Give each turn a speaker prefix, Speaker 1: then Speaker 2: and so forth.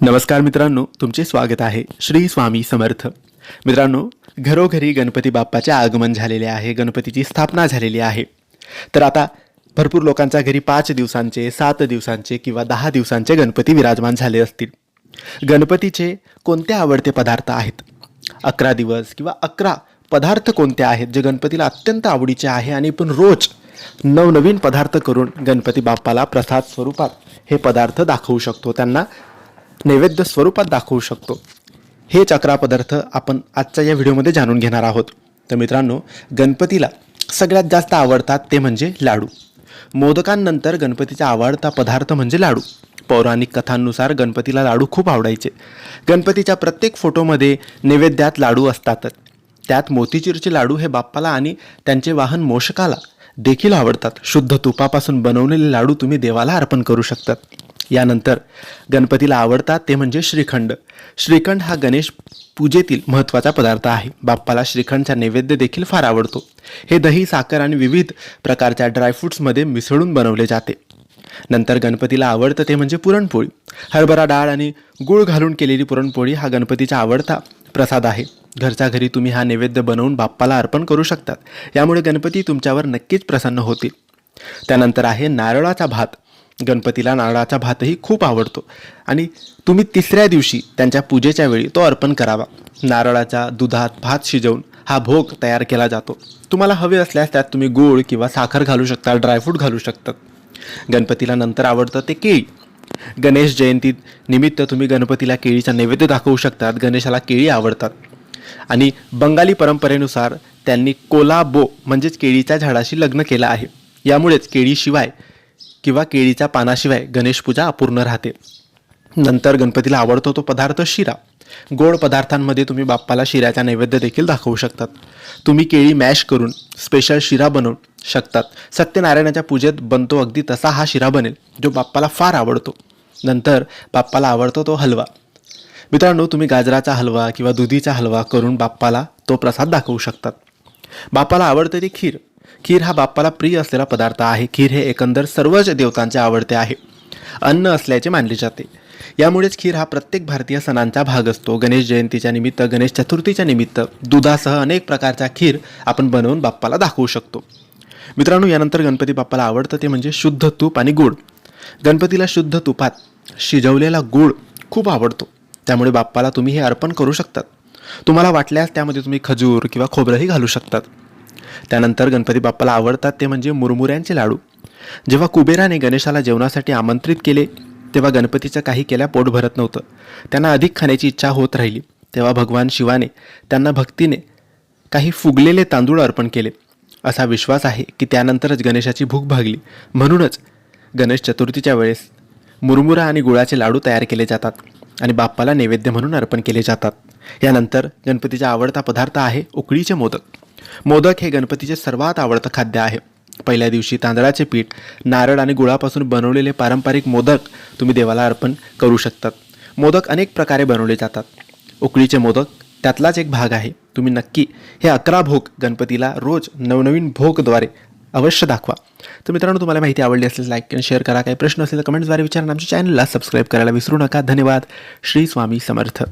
Speaker 1: नमस्कार मित्रांनो तुमचे स्वागत आहे श्री स्वामी समर्थ. मित्रांनो घरोघरी गणपती बाप्पाचे आगमन झालेले आहे गणपतीची स्थापना झालेली आहे. तर आता भरपूर लोकांच्या घरी पाच दिवसांचे सात दिवसांचे किंवा दहा दिवसांचे गणपती विराजमान झाले असतील. गणपतीचे कोणते आवडते पदार्थ आहेत? अकरा दिवस किंवा अकरा पदार्थ कोणते आहेत जे गणपतीला अत्यंत आवडीचे आहे आणि पण रोज नवनवीन पदार्थ करून गणपती बाप्पाला प्रसाद स्वरूपात हे पदार्थ दाखवू शकतो? त्यांना नैवेद्य स्वरूपात दाखवू शकतो. हे चक्रा पदार्थ आपण आजच्या या व्हिडिओमध्ये जाणून घेणार आहोत. तर मित्रांनो गणपतीला सगळ्यात जास्त आवडतात ते म्हणजे लाडू. मोदकांनंतर गणपतीचा आवडता पदार्थ म्हणजे लाडू. पौराणिक कथांनुसार गणपतीला लाडू खूप आवडायचे. गणपतीच्या प्रत्येक फोटोमध्ये नैवेद्यात लाडू असतातच. त्यात मोतीचूरचे लाडू हे बाप्पाला आणि त्यांचे वाहन मोषकाला देखील आवडतात. शुद्ध तुपापासून बनवलेले लाडू तुम्ही देवाला अर्पण करू शकतात. यानंतर गणपतीला आवडतात ते म्हणजे श्रीखंड. श्रीखंड हा गणेश पूजेतील महत्त्वाचा पदार्थ आहे. बाप्पाला श्रीखंडचा नैवेद्य देखील फार आवडतो. हे दही साखर आणि विविध प्रकारच्या ड्रायफ्रुट्समध्ये मिसळून बनवले जाते. नंतर गणपतीला आवडतं ते म्हणजे पुरणपोळी. हरभरा डाळ आणि गूळ घालून केलेली पुरणपोळी हा गणपतीचा आवडता प्रसाद आहे. घरच्या घरी तुम्ही हा नैवेद्य बनवून बाप्पाला अर्पण करू शकतात यामुळे गणपती तुमच्यावर नक्कीच प्रसन्न होतील. त्यानंतर आहे नारळाचा भात. गणपतीला नारळाचा भातही खूप आवडतो. आणि तुम्ही तिसऱ्या दिवशी त्यांच्या पूजेच्या वेळी तो अर्पण करावा. नारळाच्या दुधात भात शिजवून हा भोग तयार केला जातो. तुम्हाला हवे असल्यास त्यात तुम्ही गूळ किंवा साखर घालू शकता ड्रायफ्रूट घालू शकतात गणपतीला नंतर आवडतं ते केळी. गणेश जयंती निमित्त तुम्ही गणपतीला केळीचा नैवेद्य दाखवू शकतात गणेशाला केळी आवडतात. आणि बंगाली परंपरेनुसार त्यांनी कोलाबो म्हणजेच केळीच्या झाडाशी लग्न केलं आहे. यामुळेच केळीशिवाय किंवा केळीच्या पानाशिवाय गणेश पूजा अपूर्ण राहते. नंतर गणपतीला आवडतो तो पदार्थ शिरा. गोड पदार्थांमध्ये तुम्ही बाप्पाला शिऱ्याचा नैवेद्य देखील दाखवू शकतात. तुम्ही केळी मॅश करून स्पेशल शिरा बनवू शकतात. सत्यनारायणाच्या पूजेत बनतो अगदी तसा हा शिरा बनेल जो बाप्पाला फार आवडतो. नंतर बाप्पाला आवडतो तो हलवा. मित्रांनो तुम्ही गाजराचा हलवा किंवा दुधीचा हलवा करून बाप्पाला तो प्रसाद दाखवू शकतात. बाप्पाला आवडतं ते खीर. खीर हा बाप्पाला प्रिय असलेला पदार्थ आहे. खीर हे एकंदर सर्वच देवतांचे आवडते आहे. अन्न असल्याचे मानले जाते. यामुळेच खीर हा प्रत्येक भारतीय सणांचा भाग असतो. गणेश जयंतीच्या निमित्त गणेश चतुर्थीच्या निमित्त दुधासह अनेक प्रकारचा खीर आपण बनवून बाप्पाला दाखवू शकतो. मित्रांनो यानंतर गणपती बाप्पाला आवडतं ते म्हणजे शुद्ध तूप आणि गूळ. गणपतीला शुद्ध तुपात शिजवलेला गूळ खूप आवडतो. त्यामुळे बाप्पाला तुम्ही हे अर्पण करू शकतात. तुम्हाला वाटल्यास त्यामध्ये तुम्ही खजूर किंवा खोबरंही घालू शकतात. त्यानंतर गणपती बाप्पाला आवडतात ते म्हणजे मुरमुऱ्यांचे लाडू. जेव्हा कुबेराने गणेशाला जेवणासाठी आमंत्रित केले तेव्हा गणपतीच्या काही केल्या पोट भरत नव्हतं. त्यांना अधिक खाण्याची इच्छा होत राहिली. तेव्हा भगवान शिवाने त्यांना भक्तीने काही फुगलेले तांदूळ अर्पण केले. असा विश्वास आहे की त्यानंतरच गणेशाची भूक भागली. म्हणूनच गणेश चतुर्थीच्या वेळेस मुरमुरा आणि गुळाचे लाडू तयार केले जातात आणि बाप्पाला नैवेद्य म्हणून अर्पण केले जातात. यानंतर गणपतीचा आवडता पदार्थ आहे उकळीचे मोदक. मोदक हे गणपतीचे सर्वात आवडतं खाद्य आहे. पहिल्या दिवशी तांदळाचे पीठ नारळ आणि गुळापासून बनवलेले पारंपरिक मोदक तुम्ही देवाला अर्पण करू शकतात. मोदक अनेक प्रकारे बनवले जातात. उकळीचे मोदक त्यातलाच एक भाग आहे. तुम्ही नक्की हे अकरा भोग गणपतीला रोज नवनवीन भोगद्वारे अवश्य दाखवा. तर मित्रांनो तुम्हाला माहिती आवडली असेल लाईक आणि शेअर करा. काही प्रश्न असेल तर कमेंट्सद्वारे विचारा आमच्या चॅनलला सबस्क्राईब करायला विसरू नका. धन्यवाद. श्री स्वामी समर्थ.